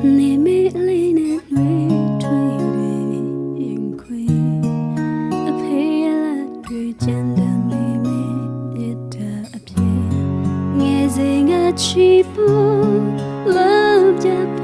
你美丽的泪坠的眼眶，阿佩拉遇见的妹妹也特别，眼睛啊起伏，冷的。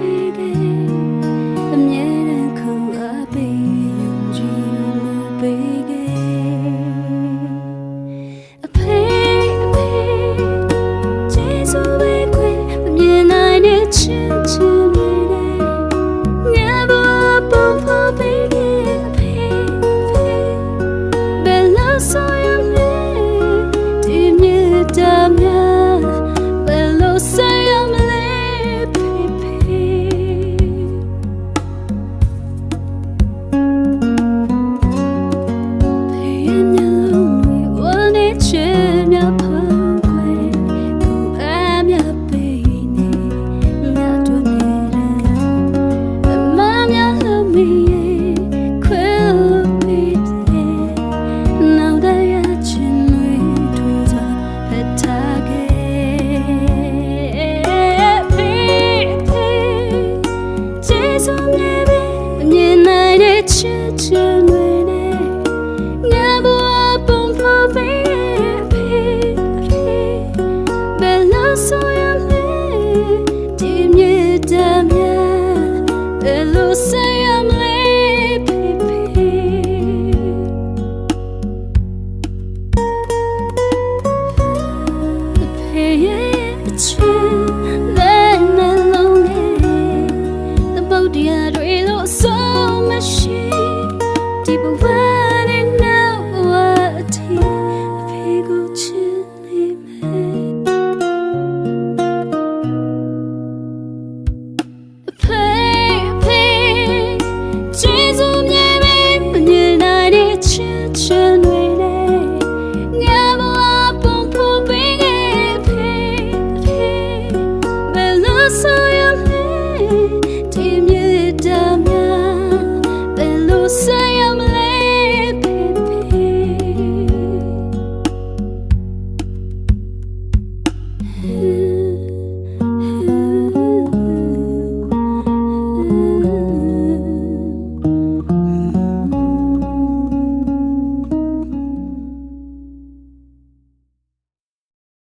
ဒီဘဝ